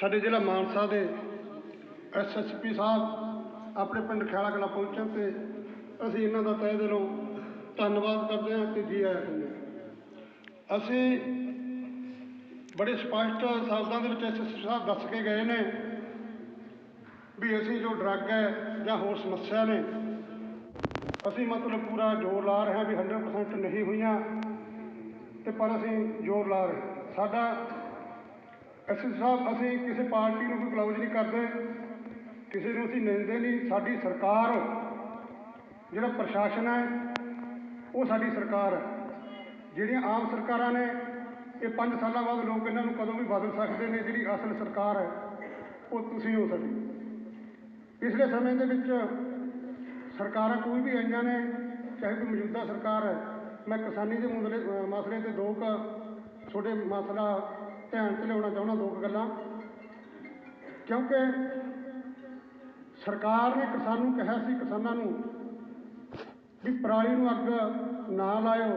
ਸਾਡੇ ਜ਼ਿਲ੍ਹਾ ਮਾਨਸਾ ਦੇ ਐਸਐਸਪੀ ਸਾਹਿਬ ਆਪਣੇ ਪਿੰਡ ਖਿਆਲਾ ਕਲਾਂ ਪਹੁੰਚਣ ਤੇ ਅਸੀਂ ਇਹਨਾਂ ਦਾ ਤਹਿ ਦਿਲੋਂ ਧੰਨਵਾਦ ਕਰਦੇ ਹਾਂ ਤੇ ਜੀ ਆਇਆਂ ਕਹਿੰਦੇ ਹਾਂ। ਅਸੀਂ ਬੜੇ ਸਪਸ਼ਟ ਸ਼ਬਦਾਂ ਦੇ ਵਿੱਚ ਐਸਐਸਪੀ ਸਾਹਿਬ ਦੱਸ ਕੇ ਗਏ ਨੇ ਵੀ ਅਸੀਂ ਜੋ ਡਰੱਗ ਹੈ ਜਾਂ ਹੋਰ ਸਮੱਸਿਆ ਨੇ, ਅਸੀਂ ਮਤਲਬ ਪੂਰਾ ਜ਼ੋਰ ਲਾ ਰਹੇ ਹਾਂ ਵੀ 100% ਨਹੀਂ ਹੋਈਆਂ ਤੇ ਪਰ ਅਸੀਂ ਜ਼ੋਰ ਲਾ ਰਹੇ ਸਾਡਾ ਐਸਐਸ ਸਾਹਿਬ ਅਸੀਂ ਕਿਸੇ ਪਾਰਟੀ ਨੂੰ ਕੋਈ ਕਲੋਜ਼ ਨਹੀਂ ਕਰਦੇ, ਕਿਸੇ ਨੂੰ ਅਸੀਂ ਨਿੰਦੇ ਨਹੀਂ। ਸਾਡੀ ਸਰਕਾਰ, ਜਿਹੜਾ ਪ੍ਰਸ਼ਾਸਨ ਹੈ, ਉਹ ਸਾਡੀ ਸਰਕਾਰ ਹੈ। ਜਿਹੜੀਆਂ ਆਮ ਸਰਕਾਰਾਂ ਨੇ, ਇਹ 5 ਸਾਲਾਂ ਬਾਅਦ ਲੋਕ ਇਹਨਾਂ ਨੂੰ ਕਦੋਂ ਵੀ ਬਦਲ ਸਕਦੇ ਨੇ, ਜਿਹੜੀ ਅਸਲ ਸਰਕਾਰ ਹੈ, ਉਹ ਤੁਸੀਂ ਹੋ ਸਾਡੀ ਪਿਛਲੇ ਸਮੇਂ ਦੇ ਵਿੱਚ ਸਰਕਾਰਾਂ ਕੋਈ ਵੀ ਆਈਆਂ ਨੇ, ਚਾਹੇ ਕੋਈ ਮੌਜੂਦਾ ਸਰਕਾਰ ਹੈ। ਮੈਂ ਕਿਸਾਨੀ ਦੇ ਮੁੱਦਲੇ ਮਸਲੇ ਤੇ ਦੋ ਕੁ ਛੋਟੇ ਮਸਲਾ ਧਿਆਨ 'ਚ ਲਿਆਉਣਾ ਚਾਹੁੰਦਾ ਦੋ ਕੁ ਗੱਲਾਂ। ਕਿਉਂਕਿ ਸਰਕਾਰ ਨੇ ਕਿਸਾਨ ਨੂੰ ਕਿਹਾ ਸੀ, ਕਿਸਾਨਾਂ ਨੂੰ ਵੀ ਪਰਾਲੀ ਨੂੰ ਅੱਗ ਨਾ ਲਾਇਓ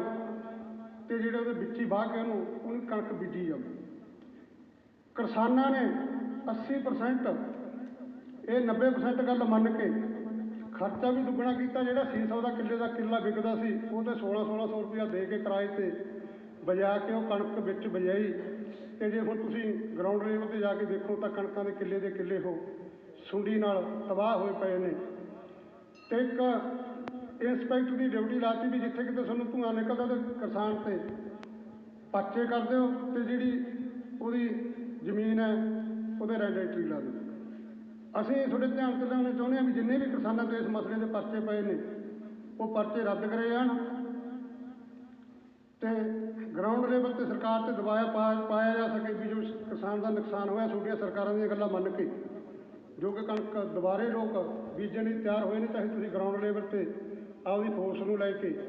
ਤੇ ਜਿਹੜੇ ਉਹਦੇ ਵਿੱਚ ਹੀ ਵਾਹ ਕੇ ਉਹਨੂੰ ਉਹਨੂੰ ਕਣਕ ਬੀਜੀ ਜਾਓ ਕਿਸਾਨਾਂ ਨੇ 80% ਇਹ 90% ਗੱਲ ਮੰਨ ਕੇ ਖਰਚਾ ਵੀ ਦੁੱਗਣਾ ਕੀਤਾ, ਜਿਹੜਾ 600 ਦਾ ਕਿੱਲੇ ਦਾ ਕਿੱਲਾ ਵਿਕਦਾ ਸੀ, ਉਹ ਤੇ 16 1600 ਰੁਪਇਆ ਦੇ ਕੇ ਕਿਰਾਏ ਤੇ ਬਜਾ ਕੇ ਉਹ ਕਣਕ ਵਿੱਚ ਬਜਾਈ ਅਤੇ ਜੇ ਹੁਣ ਤੁਸੀਂ ਗਰਾਊਂਡ ਲੈਵਲ ਤੇ ਜਾ ਕੇ ਦੇਖੋ ਤਾਂ ਕਣਕਾਂ ਦੇ ਕਿੱਲੇ ਦੇ ਕਿੱਲੇ ਉਹ ਸੁੰਡੀ ਨਾਲ ਤਬਾਹ ਹੋਏ ਪਏ ਨੇ। ਅਤੇ ਇੱਕ ਇੰਸਪੈਕਟਰ ਦੀ ਡਿਊਟੀ ਲਾਤੀ ਵੀ ਜਿੱਥੇ ਕਿਤੇ ਤੁਹਾਨੂੰ ਧੂੰਆਂ ਨਿਕਲਦਾ ਅਤੇ ਕਿਸਾਨ ਤੇ ਪਰਚੇ ਕਰ ਦਿਓ ਅਤੇ ਜਿਹੜੀ ਉਹਦੀ ਜ਼ਮੀਨ ਹੈ, ਉਹਦੇ ਰੈਗੂਲੇਟਰੀ ਲਾ ਦਿਓ। ਅਸੀਂ ਤੁਹਾਡੇ ਧਿਆਨ ਤੇ ਲਿਆਉਣਾ ਚਾਹੁੰਦੇ ਹਾਂ ਵੀ ਜਿੰਨੇ ਵੀ ਕਿਸਾਨਾਂ ਤੇ ਇਸ ਮਸਲੇ ਦੇ ਪਰਚੇ ਪਏ ਨੇ, ਉਹ ਪਰਚੇ ਰੱਦ ਕਰੇ ਜਾਣ। ਅਤੇ ਗਰਾਊਂਡ ਲੈਵਲ ਤੇ ਸਰਕਾਰ ਤੇ ਦਬਾਅ ਪਾ- ਪਾਇਆ ਜਾ ਸਕੇ ਵੀ ਜੋ ਕਿਸਾਨ ਦਾ ਨੁਕਸਾਨ ਹੋਇਆ ਛੋਟੀਆਂ ਸਰਕਾਰਾਂ ਦੀਆਂ ਗੱਲਾਂ ਮੰਨ ਕੇ। ਜੋ ਕਿ ਕਣਕ ਦੁਬਾਰੇ ਲੋਕ ਬੀਜਣ ਲਈ ਤਿਆਰ ਹੋਏ ਨੇ ਚਾਹੇ ਤੁਸੀਂ ਗਰਾਊਂਡ ਲੈਵਲ ਤੇ ਆਪਦੀ ਫੋਰਸ ਨੂੰ ਲੈ ਕੇ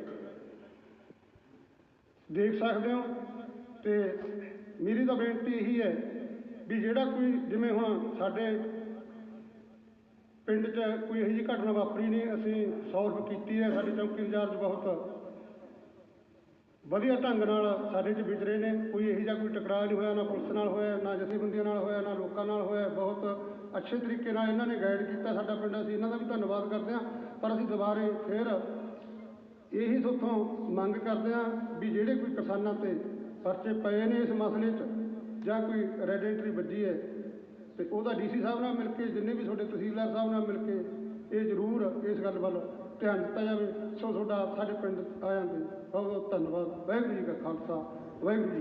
ਦੇਖ ਸਕਦੇ ਹੋ। ਅਤੇ ਮੇਰੀ ਤਾਂ ਬੇਨਤੀ ਇਹੀ ਹੈ ਵੀ ਜਿਹੜਾ ਕੋਈ, ਜਿਵੇਂ ਹੁਣ ਸਾਡੇ ਪਿੰਡ 'ਚ ਕੋਈ ਇਹੋ ਜਿਹੀ ਘਟਨਾ ਵਾਪਰੀ ਨਹੀਂ, ਅਸੀਂ ਸੌਲਵ ਕੀਤੀ ਹੈ, ਸਾਡੇ ਚੌਕੀ ਇੰਚਾਰਜ ਬਹੁਤ ਵਧੀਆ ਢੰਗ ਨਾਲ ਸਾਡੇ 'ਚ ਵਿਚਰੇ ਨੇ, ਕੋਈ ਇਹੋ ਜਿਹਾ ਕੋਈ ਟਕਰਾਅ ਨਹੀਂ ਹੋਇਆ, ਨਾ ਪੁਲਿਸ ਨਾਲ ਹੋਇਆ, ਨਾ ਜਥੇਬੰਦੀਆਂ ਨਾਲ ਹੋਇਆ, ਨਾ ਲੋਕਾਂ ਨਾਲ ਹੋਇਆ। ਬਹੁਤ ਅੱਛੇ ਤਰੀਕੇ ਨਾਲ ਇਹਨਾਂ ਨੇ ਗਾਈਡ ਕੀਤਾ ਸਾਡਾ ਪਿੰਡ, ਅਸੀਂ ਇਹਨਾਂ ਦਾ ਵੀ ਧੰਨਵਾਦ ਕਰਦੇ ਹਾਂ। ਪਰ ਅਸੀਂ ਦੁਬਾਰੇ ਫਿਰ ਇਹੀ ਤੁਹਾਥੋਂ ਮੰਗ ਕਰਦੇ ਹਾਂ ਵੀ ਜਿਹੜੇ ਕੋਈ ਕਿਸਾਨਾਂ ਤੇ ਪਰਚੇ ਪਏ ਨੇ ਇਸ ਮਸਲੇ 'ਚ, ਜਾਂ ਕੋਈ ਰੈਡੀਟਰੀ ਵੱਜੀ ਹੈ, ਤੇ ਉਹਦਾ ਡੀਸੀ ਸਾਹਿਬ ਨਾਲ ਮਿਲ ਕੇ, ਜਿੰਨੇ ਵੀ ਤੁਹਾਡੇ ਤਹਿਸੀਲਦਾਰ ਸਾਹਿਬ ਨਾਲ ਮਿਲ ਕੇ, ਇਹ ਜ਼ਰੂਰ ਇਸ ਗੱਲ ਵੱਲ ਧਿਆਨ ਦਿੱਤਾ ਜਾਵੇ ਸੋ ਤੁਹਾਡਾ ਸਾਡੇ ਪਿੰਡ ਆਇਆਂ ਤੇ ਬਹੁਤ ਬਹੁਤ ਧੰਨਵਾਦ। ਵਾਹਿਗੁਰੂ ਜੀ ਕਾ ਖਾਲਸਾ, ਵਾਹਿਗੁਰੂ ਜੀ